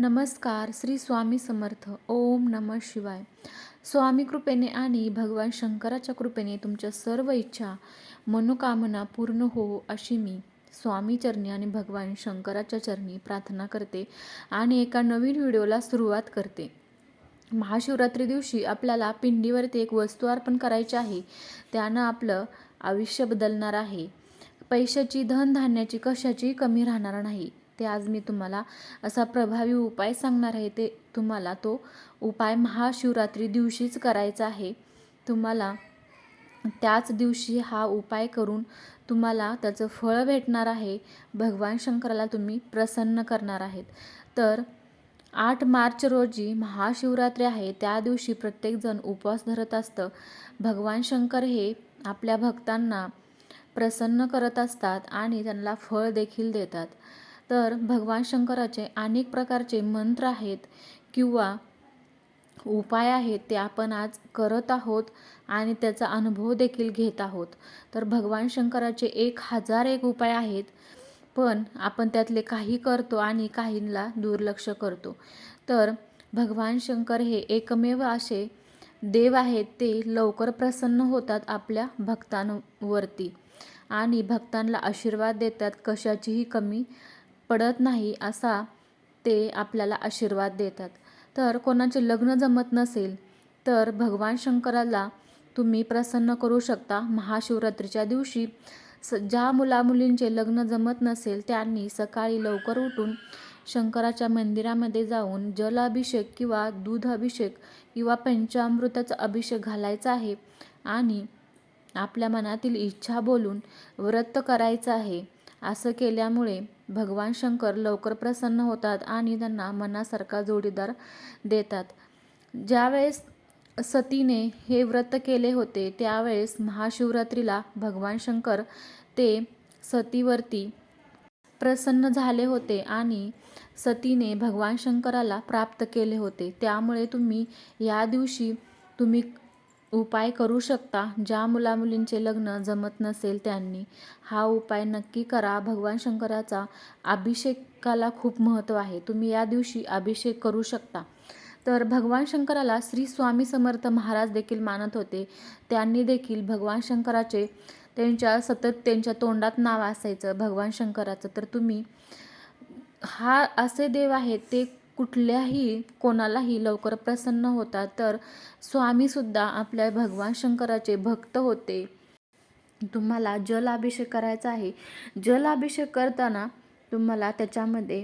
नमस्कार श्री स्वामी समर्थ. ओम नम शिवाय. स्वामी कृपेने आणि भगवान शंकराच्या कृपेने तुमच्या सर्व इच्छा मनोकामना पूर्ण हो अशी मी स्वामी चरणी आणि भगवान शंकराच्या चरणी प्रार्थना करते आणि एका नवीन व्हिडिओला सुरुवात करते. महाशिवरात्री दिवशी आपल्याला पिंडीवरती एक वस्तू अर्पण करायची आहे. त्यानं आपलं आयुष्य बदलणार आहे. पैशाची धनधान्याची कशाची कमी राहणार नाही. ते आज मी तुम्हाला असा प्रभावी उपाय सांगणार आहे. ते तुम्हाला तो उपाय महाशिवरात्री दिवशीच करायचा आहे. तुम्हाला त्याच दिवशी हा उपाय करून तुम्हाला त्याचं फळ भेटणार आहे. भगवान शंकराला तुम्ही प्रसन्न करणार आहेत. तर आठ मार्च रोजी महाशिवरात्री आहे. त्या दिवशी प्रत्येकजण उपवास धरत असतं. भगवान शंकर हे आपल्या भक्तांना प्रसन्न करत असतात आणि त्यांना फळ देखील देतात. तर भगवान शंकराचे अनेक प्रकारचे मंत्र आहेत किंवा उपाय आहेत ते आपण आज करत आहोत आणि त्याचा अनुभव देखील घेत आहोत. तर भगवान शंकराचे एक हजार एक उपाय आहेत पण आपण त्यातले काही करतो आणि काहींना दुर्लक्ष करतो. तर भगवान शंकर हे एकमेव असे देव आहेत ते लवकर प्रसन्न होतात आपल्या भक्तांवरती आणि भक्तांना आशीर्वाद देतात कशाचीही कमी पडत नाही असा ते आपल्याला आशीर्वाद देतात. तर कोणाचे लग्न जमत नसेल तर भगवान शंकराला तुम्ही प्रसन्न करू शकता. महाशिवरात्रीच्या दिवशी स ज्या मुलामुलींचे लग्न जमत नसेल त्यांनी सकाळी लवकर उठून शंकराच्या मंदिरामध्ये जाऊन जलाभिषेक किंवा दूध अभिषेक किंवा पंचामृताचा अभिषेक घालायचा आहे आणि आपल्या मनातील इच्छा बोलून व्रत करायचं आहे असं केल्यामुळे भगवान शंकर लवकर प्रसन्न होतात आणि त्यांना मनासारखा जोडीदार देतात. ज्यावेळेस सतीने हे व्रत केले होते त्यावेळेस महाशिवरात्रीला भगवान शंकर ते सतीवरती प्रसन्न झाले होते आणि सतीने भगवान शंकराला प्राप्त केले होते. त्यामुळे तुम्ही या दिवशी तुम्ही उपाय करू शकता. ज्या मुलामुलींचे लग्न जमत नसेल त्यांनी हा उपाय नक्की करा. भगवान शंकराचा अभिषेकाला खूप महत्त्व आहे. तुम्ही या दिवशी अभिषेक करू शकता. तर भगवान शंकराला श्री स्वामी समर्थ महाराज देखील मानत होते. त्यांनी देखील भगवान शंकराचे त्यांच्या सतत त्यांच्या तोंडात नाव असायचं भगवान शंकराचं. तर तुम्ही हा असे देव आहेत ते कुठल्याही कोणालाही लवकर प्रसन्न होता तर स्वामीसुद्धा आपल्या भगवान शंकराचे भक्त होते. तुम्हाला जल अभिषेक करायचा आहे. जल अभिषेक करताना तुम्हाला त्याच्यामध्ये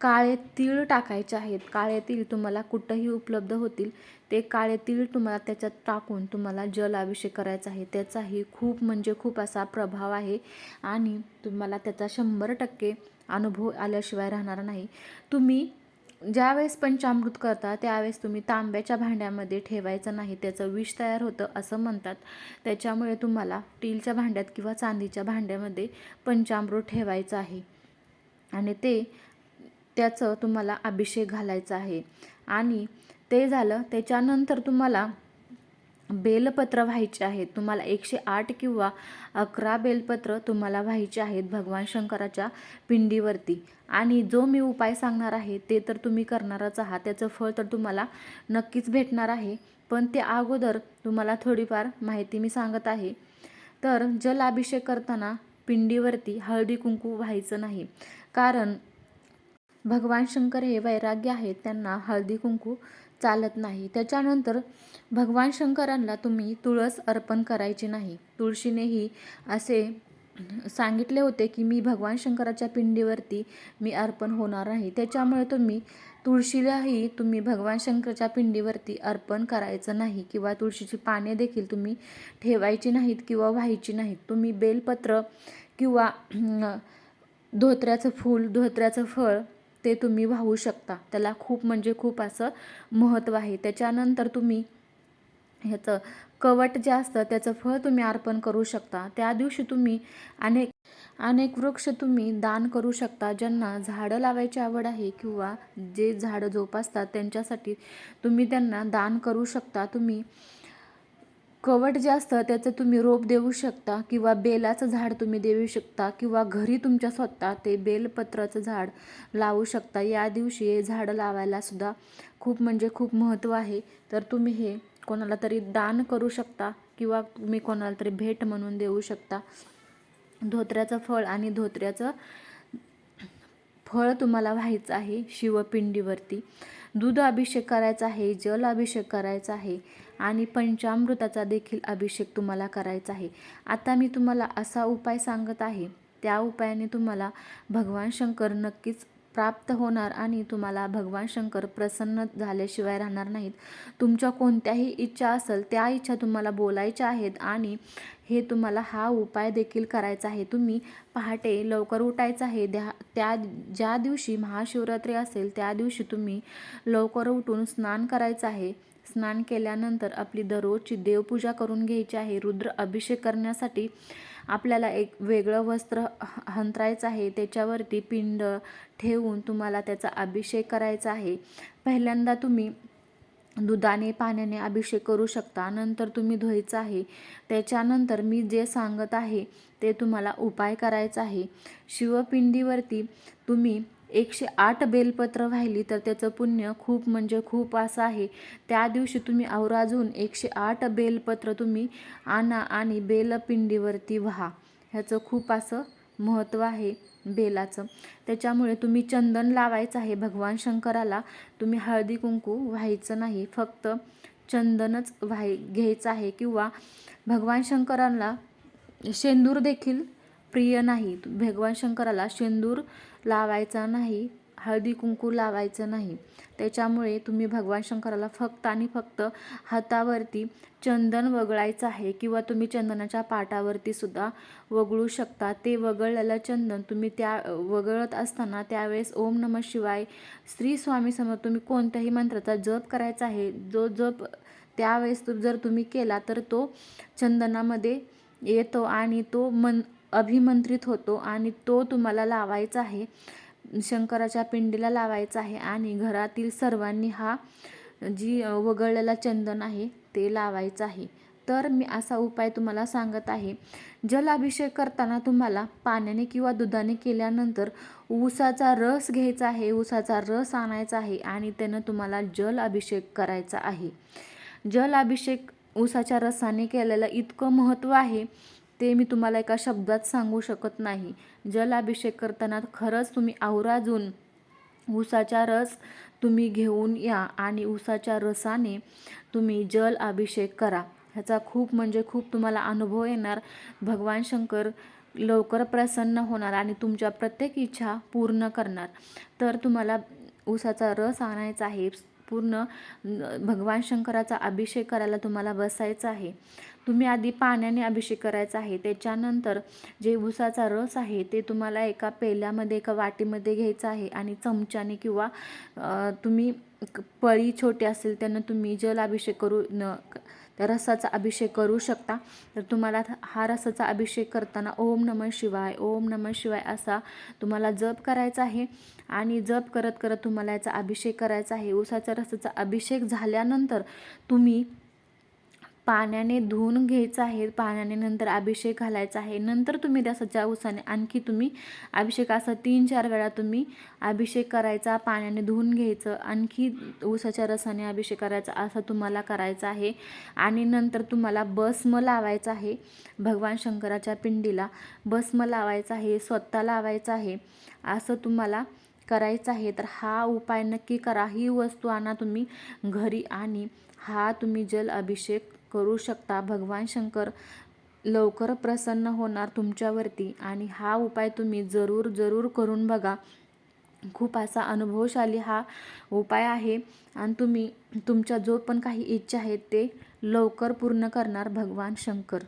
काळे तीळ टाकायचे आहेत. काळे तीळ तुम्हाला कुठंही उपलब्ध होतील. ते काळे तीळ तुम्हाला त्याच्यात टाकून तुम्हाला जल अभिषेक करायचा आहे. त्याचाही खूप म्हणजे खूप असा प्रभाव आहे आणि तुम्हाला त्याचा शंभर टक्के अनुभव आल्याशिवाय राहणार नाही. तुम्ही ज्यावेळेस पंचामृत करता त्यावेळेस तुम्ही तांब्याच्या भांड्यामध्ये ठेवायचं नाही त्याचं विष तयार होतं असं म्हणतात. त्याच्यामुळे तुम्हाला स्टीलच्या भांड्यात किंवा चांदीच्या भांड्यामध्ये पंचामृत ठेवायचं आहे. आणि ते त्याचं तुम्हाला अभिषेक घालायचा आहे. आणि ते झालं त्याच्यानंतर तुम्हाला बेलपत्र व्हायचे आहेत. तुम्हाला एकशे आठ किंवा अकरा बेलपत्र तुम्हाला व्हायचे आहेत भगवान शंकराच्या पिंडीवरती. आणि जो मी उपाय सांगणार आहे ते तर तुम्ही करणारच आहात. त्याचं फळ तर तुम्हाला नक्कीच भेटणार आहे. पण ते अगोदर तुम्हाला थोडीफार माहिती मी सांगत आहे. तर जलाभिषेक करताना पिंडीवरती हळदी कुंकू व्हायचं नाही. कारण भगवान शंकर हे वैराग्य आहेत त्यांना हळदी कुंकू चालत नाही. त्याच्यानंतर भगवान शंकरांना तुम्ही तुळस अर्पण करायची नाही. तुळशीनेही असे सांगितले होते की मी भगवान शंकराच्या पिंडीवरती मी अर्पण होणार नाही त्याच्यामुळे तुम्ही तुळशीलाही तुम्ही भगवान शंकराच्या पिंडीवरती अर्पण करायचं नाही किंवा तुळशीची पाने देखील तुम्ही ठेवायची नाहीत किंवा व्हायची नाहीत. तुम्ही बेलपत्र किंवा धोत्र्याचं फूल धोत्र्याचं फळ ते तुम्ही वाहू शकता. त्याला खूप म्हणजे खूप असं महत्त्व आहे. त्याच्यानंतर तुम्ही ह्याचं कवट जे असतं त्याचं फळ तुम्ही अर्पण करू शकता. त्या दिवशी तुम्ही अनेक अनेक वृक्ष तुम्ही दान करू शकता. ज्यांना झाडं लावायची आवड आहे किंवा जे झाडं जोपासतात त्यांच्यासाठी तुम्ही त्यांना दान करू शकता. तुम्ही कवट जे असतं त्याचं तुम्ही रोप देऊ शकता किंवा बेलाचं झाड तुम्ही देऊ शकता किंवा घरी तुमच्या स्वतः ते बेलपत्राचं झाड लावू शकता. या दिवशी हे झाडं लावायला सुद्धा खूप म्हणजे खूप महत्त्व आहे. तर तुम्ही हे कोणाला तरी दान करू शकता किंवा तुम्ही कोणाला तरी भेट म्हणून देऊ शकता. धोत्र्याचं फळ आणि धोत्र्याचं फळ तुम्हाला व्हायचं आहे शिवपिंडीवरती. दूध अभिषेक करायचा आहे जल अभिषेक करायचा आहे आणि पंचामृताचा देखील अभिषेक तुम्हाला करायचा आहे. आता मी तुम्हाला असा उपाय सांगत आहे. त्या उपायाने तुम्हाला भगवान शंकर नक्कीच प्राप्त होणार आणि तुम्हाला भगवान शंकर प्रसन्न झाल्याशिवाय राहणार नाहीत. तुमच्या कोणत्याही इच्छा असेल त्या इच्छा तुम्हाला बोलायच्या आहेत आणि हे तुम्हाला हा उपाय देखील करायचा आहे. तुम्ही पहाटे लवकर उठायचं आहे. द्या त्या ज्या दिवशी महाशिवरात्री असेल त्या दिवशी तुम्ही लवकर उठून स्नान करायचं आहे. स्नान केल्यानंतर आपली दररोजची देवपूजा करून घ्यायची आहे. रुद्र अभिषेक करण्यासाठी आपल्याला एक वेगळं वस्त्र हंतरायचं आहे. त्याच्यावरती पिंड ठेवून तुम्हाला त्याचा अभिषेक करायचा आहे. पहिल्यांदा तुम्ही दुधाने पाण्याने अभिषेक करू शकता. नंतर तुम्ही धुवायचं आहे. त्याच्यानंतर मी जे सांगत आहे ते तुम्हाला उपाय करायचा आहे. शिवपिंडीवरती तुम्ही एकशे आठ बेलपत्र वाहिली तर त्याचं पुण्य खूप म्हणजे खूप असं आहे. त्या दिवशी तुम्ही आवराजून एकशे आठ बेलपत्र तुम्ही आणा आणि बेलपिंडीवरती व्हा. ह्याचं खूप असं महत्त्व आहे बेलाचं. त्याच्यामुळे तुम्ही चंदन लावायचं आहे भगवान शंकराला. तुम्ही हळदी कुंकू व्हायचं नाही. फक्त चंदनच व्हाय घ्यायचं आहे किंवा भगवान शंकराला शेंदूर देखील प्रिय नाही. भगवान शंकराला शेंदूर लावायचा नाही हळदी कुंकू लावायचं नाही. त्याच्यामुळे तुम्ही भगवान शंकराला फक्त आणि फक्त हातावरती चंदन वगळायचं आहे किंवा तुम्ही चंदनाच्या पाटावरती सुद्धा वगळू शकता. ते वगळलेलं चंदन तुम्ही त्या वगळत असताना त्यावेळेस ओम नम शिवाय श्री स्वामी समोर तुम्ही कोणत्याही मंत्राचा जप करायचा आहे जो जप त्यावेळेस जर तुम्ही केला तर तो चंदनामध्ये येतो आणि तो मन अभिमंत्रित होतो आणि तो तुम्हाला लावायचा आहे. शंकराच्या पिंडीला लावायचा आहे आणि घरातील सर्वांनी हा जी वगळलेला चंदन आहे ते लावायचं आहे. तर मी असा उपाय तुम्हाला सांगत आहे. जल अभिषेक करताना तुम्हाला पाण्याने किंवा दुधाने केल्यानंतर ऊसाचा रस घ्यायचा आहे ऊसाचा रस आणायचा आहे आणि त्यानं तुम्हाला जल अभिषेक करायचा आहे. जल अभिषेक ऊसाच्या रसाने केलेलं इतकं महत्त्व आहे ते मी तुम्हाला एका शब्दात सांगू शकत नाही. जलाभिषेक करताना खरंच तुम्ही आवराजून ऊसाचा रस तुम्ही घेऊन या आणि ऊसाच्या रसाने तुम्ही जल अभिषेक करा. ह्याचा खूप म्हणजे खूप तुम्हाला अनुभव येणार. भगवान शंकर लवकर प्रसन्न होणार आणि तुमच्या प्रत्येक इच्छा पूर्ण करणार. तर तुम्हाला ऊसाचा रस आणायचा आहे. पूर्ण भगवान शंकराचा अभिषेक करायला तुम्हाला बसायचं आहे. तुम्ही आधी पाण्याने अभिषेक करायचा आहे. त्याच्यानंतर जे उसाचा रस आहे ते तुम्हाला एका पेल्यामध्ये एका वाटीमध्ये घ्यायचं आहे आणि चमच्याने किंवा तुम्ही पळी छोटी असेल त्यांना तुम्ही जल अभिषेक करू न रसाचा अभिषेक करू शकता. तर तुम्हाला हा रसाचा अभिषेक करताना ओम नम शिवाय ओम नम शिवाय असा तुम्हाला जप करायचा आहे. आणि जप करत करत तुम्हाला याचा अभिषेक करायचा आहे. उसाच्या रसाचा अभिषेक झाल्यानंतर तुम्ही पाण्याने धुवून घ्यायचं आहे पाण्याने नंतर अभिषेक घालायचा आहे. नंतर तुम्ही त्या उसाने आणखी तुम्ही अभिषेक असा तीन चार वेळा तुम्ही अभिषेक करायचा पाण्याने धुवून घ्यायचं आणखी ऊसाच्या रसाने अभिषेक करायचा असं तुम्हाला करायचं आहे. आणि नंतर तुम्हाला भस्म लावायचं आहे भगवान शंकराच्या पिंडीला भस्म लावायचं आहे स्वतः लावायचं आहे असं तुम्हाला करायचं आहे. तर हा उपाय नक्की करा. ही वस्तू आणा तुम्ही घरी आणि हा तुम्ही जल अभिषेक करू शकता. भगवान शंकर लवकर प्रसन्न होणार तुमच्यावरती आणि हा उपाय तुम्ही जरूर जरूर करून बघा. खूप असा अनुभवशाली हा उपाय आहे आणि तुम्ही तुमच्या जो पण काही इच्छा आहेत ते लवकर पूर्ण करणार भगवान शंकर.